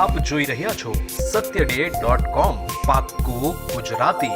આપ જોઈ રહ્યા છો સત્ય ડે ગુજરાતી.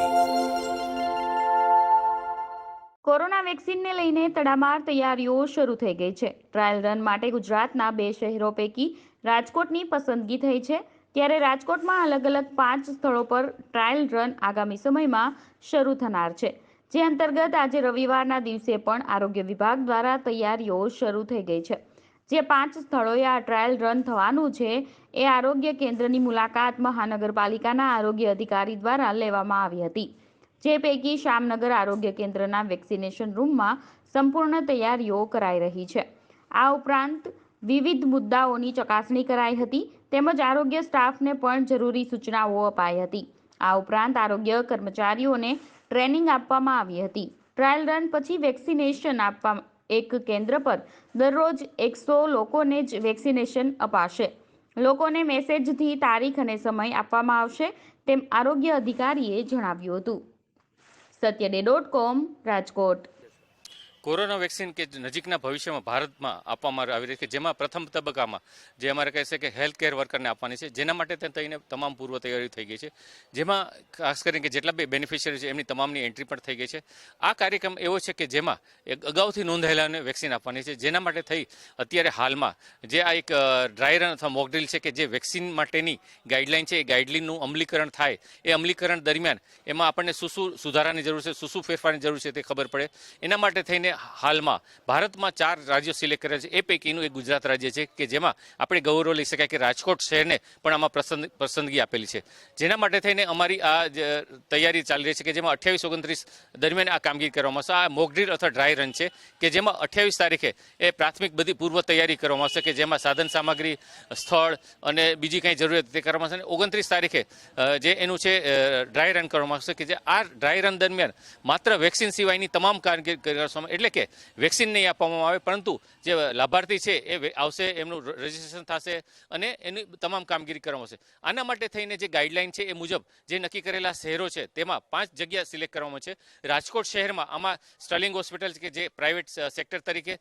કોરોના વેક્સિનને લઈને તડામાર તૈયારીઓ શરૂ થઈ ગઈ છે. ટ્રાયલ રન માટે ગુજરાતના બે શહેરો પૈકી રાજકોટની પસંદગી થઈ છે. ત્યારે રાજકોટમાં અલગ અલગ પાંચ સ્થળો પર ટ્રાયલ રન આગામી સમયમાં શરૂ થનાર છે. જે અંતર્ગત આજે રવિવારના દિવસે પણ આરોગ્ય વિભાગ દ્વારા તૈયારીઓ શરૂ થઈ ગઈ છે. જે પાંચ સ્થળોએ આ ટ્રાયલ રન થવાનું છે, એ આરોગ્ય કેન્દ્રની મુલાકાત મહાનગરપાલિકાના આરોગ્ય અધિકારી દ્વારા લેવામાં આવી હતી. જે પૈકી શામનગર આરોગ્ય કેન્દ્રના વેક્સિનેશન રૂમમાં સંપૂર્ણ તૈયારીઓ કરાઈ રહી છે. આ ઉપરાંત વિવિધ મુદ્દાઓની ચકાસણી કરાઈ હતી, તેમજ આરોગ્ય સ્ટાફને પણ જરૂરી સૂચનાઓ અપાઈ હતી. આ ઉપરાંત આરોગ્ય કર્મચારીઓને ટ્રેનિંગ આપવામાં આવી હતી. ટ્રાયલ રન પછી વેક્સિનેશન આપવા એક કેન્દ્ર પર દરરોજ એકસો લોકોને જ વેક્સિનેશન અપાશે. લોકોને મેસેજથી તારીખ અને સમય આપવામાં આવશે તેમ આરોગ્ય અધિકારીએ જણાવ્યું હતું. સત્યડે dot com Rajkot. Corona vaccine કે નજીકના ભવિષ્યમાં ભારતમાં આપવામાં આવી રહી છે જેમાં પ્રથમ તબક્કામાં જે અમારે કહે છે કે હેલ્થ કેર વર્કરને આપવાની છે, જેના માટે થઈને તમામ પૂર્વ તૈયારી થઈ ગઈ છે. જેમાં ખાસ કરીને કે જેટલા બી બેનિફિશિયરી છે, એમની તમામની એન્ટ્રી પણ થઈ ગઈ છે. આ કાર્યક્રમ એવો છે કે જેમાં એક અગાઉથી નોંધાયેલાને વેક્સિન આપવાની છે, જેના માટે થઈ અત્યારે હાલમાં જે આ એક ડ્રાય રન અથવા મોકડ્રીલ છે કે જે વેક્સિન માટેની ગાઈડલાઈન છે, એ ગાઈડલાઈનનું અમલીકરણ થાય. એ અમલીકરણ દરમિયાન એમાં આપણને શું શું સુધારાની જરૂર છે, શું શું ફેરફારની જરૂર છે તે ખબર પડે. એના માટે થઈને હાલમાં ભારતમાં ચાર રાજ્યો સિલેક્ટ કર્યા છે. એ પૈકીનું એક ગુજરાત રાજ્ય છે કે જેમાં આપણે ગૌરવ લઈ શકાય કે રાજકોટ શહેરને પણ આમાં પસંદ પસંદગી આપેલી છે. જેના માટે થઈને અમારી આ તૈયારી ચાલી રહી છે કે જેમાં અઠ્યાવીસ ઓગણત્રીસ દરમિયાન આ કામગીરી કરવામાં આવશે. આ મોકડ્રીલ અથવા ડ્રાય રન છે કે જેમાં અઠ્યાવીસ તારીખે એ પ્રાથમિક બધી પૂર્વ તૈયારી કરવામાં આવશે કે જેમાં સાધન સામગ્રી, સ્થળ અને બીજી કંઈ જરૂરિયાત તે કરવામાં આવશે. અને ઓગણત્રીસ તારીખે જે એનું છે ડ્રાય રન કરવામાં આવશે કે જે આ ડ્રાય રન દરમિયાન માત્ર વેક્સિન સિવાયની તમામ કામગીરી કરવામાં એટલે કે વેક્સિન નહીં આપવામાં આવે, પરંતુ જે લાભાર્થી છે એ આવશે, એમનું રજીસ્ટ્રેશન થશે અને એની તમામ કામગીરી કરવામાં આવશે. આના માટે થઈને જે ગાઈડલાઇન છે એ મુજબ જે નક્કી કરેલા શહેરો છે, તેમાં પાંચ જગ્યા સિલેક્ટ કરવામાં છે. રાજકોટ શહેરમાં આમાં સ્ટર્લિંગ હોસ્પિટલ કે જે પ્રાઇવેટ સેક્ટર તરીકે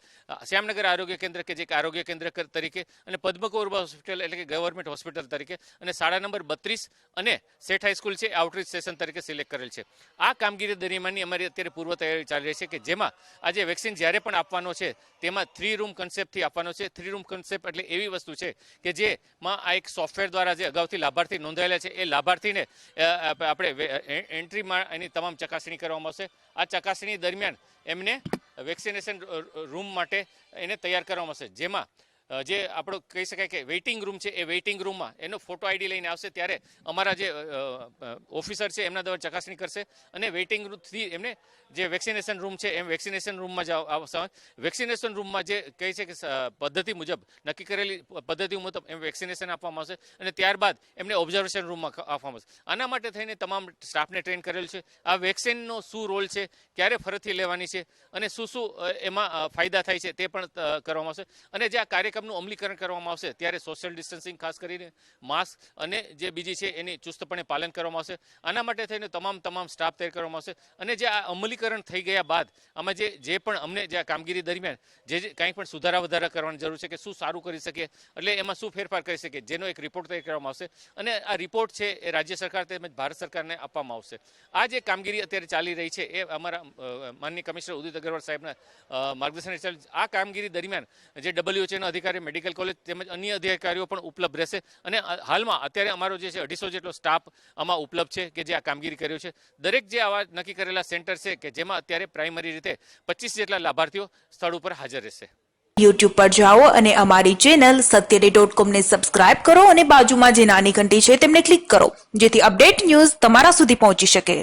શ્યામનગર આરોગ્ય કેન્દ્ર કે જે આરોગ્ય કેન્દ્ર તરીકે અને પદ્મકૌરબા હોસ્પિટલ એટલે કે ગવર્મેન્ટ હોસ્પિટલ તરીકે અને શાળા નંબર બત્રીસ અને સેઠ હાઈસ્કૂલ છે આઉટરીચ સ્ટેશન તરીકે સિલેક્ટ કરેલ છે. આ કામગીરી દરમિયાનની અમારી અત્યારે પૂર્વ તૈયારી ચાલી રહી છે કે જેમાં વેક્સિન જ્યારે પણ આપવાનો છે, તેમાં થ્રી રૂમ કન્સેપ્ટથી આપવાનો છે. થ્રી રૂમ કન્સેપ્ટ એટલે એવી વસ્તુ છે કે જેમાં આ એક સોફ્ટવેર દ્વારા જે અગાઉથી લાભાર્થી નોંધાયેલા છે, એ લાભાર્થીને આપણે એન્ટ્રીમાં એની તમામ ચકાસણી કરવામાં આવશે. આ ચકાસણી દરમિયાન એમને વેક્સિનેશન રૂમ માટે એને તૈયાર કરવામાં આવશે. જેમાં જે આપણો કહી શકાય કે વેઇટિંગ રૂમ છે, એ વેઇટિંગ રૂમમાં એનો ફોટો આઈડી લઈને આવશે ત્યારે અમારા જે ઓફિસર છે, એમના દ્વારા ચકાસણી કરશે અને વેઇટિંગ રૂમથી એમને જે વેક્સિનેશન રૂમ છે, એમ વેક્સિનેશન રૂમમાં જ આવશે. વેક્સિનેશન રૂમમાં જે કહે છે કે પદ્ધતિ મુજબ, નક્કી કરેલી પદ્ધતિ મુજબ એમ વેક્સિનેશન આપવામાં આવશે અને ત્યારબાદ એમને ઓબ્ઝર્વેશન રૂમમાં આપવામાં આવશે. આના માટે થઈને તમામ સ્ટાફને ટ્રેન કરેલ છે. આ વેક્સિનનો શું રોલ છે, ક્યારે ફરીથી લેવાની છે અને શું શું એમાં ફાયદા થાય છે તે પણ કરવામાં આવશે. અને જે આ કાર્યક્રમનું અમલીકરણ કરવામાં આવશે. ત્યારે સોશિયલ ડિસ્ટન્સિંગ ખાસ કરીને માસ્ક અને જે બીજી છે એની ચુસ્તપણે પાલન કરવામાં આવશે. આના માટે થઈને તમામ તમામ સ્ટાફ તૈયાર કરવામાં આવશે. અને જે આ અમલીકરણ થઈ ગયા બાદ આમાં જે જે પણ અમને જે આ કામગીરી દરમિયાન જે જે કાંઈ પણ સુધારા વધારા કરવાની જરૂર છે કે શું સારું કરી શકીએ, એટલે એમાં શું ફેરફાર કરી શકીએ, જેનો એક રિપોર્ટ તૈયાર કરવામાં આવશે. અને આ રિપોર્ટ છે એ રાજ્ય સરકાર તેમજ ભારત સરકારને આપવામાં આવશે. આ જે કામગીરી અત્યારે ચાલી રહી છે એ અમારા માનનીય કમિશનર ઉદિત અગ્રવાલ સાહેબના માર્ગદર્શન હેઠળ આ કામગીરી દરમિયાન જે ડબલ્યુએચઓના અધિકારી મેડિકલ કોલેજ તેમજ અન્ય અધિકારીઓ પણ ઉપલબ્ધ રહેશે. અને હાલમાં અત્યારે અમારો જે છે, અઢીસો જેટલો સ્ટાફ આમાં ઉપલબ્ધ છે કે જે આ કામગીરી કર્યો છે. દરેક જે આવા નક્કી કરેલા સેન્ટર છે કે જેમાં અત્યારે પ્રાઇમરી રીતે પચીસ જેટલા લાભાર્થીઓ સ્થળ ઉપર હાજર રહેશે. યુટ્યુબ પર જાઓ અને અમારી ચેનલ સત્યડે ડોટ કોમને સબસ્ક્રાઇબ કરો અને બાજુમાં જે નાની ઘંટી છે, તેમને ક્લિક કરો, જેથી અપડેટ ન્યૂઝ તમારા સુધી પહોંચી શકે.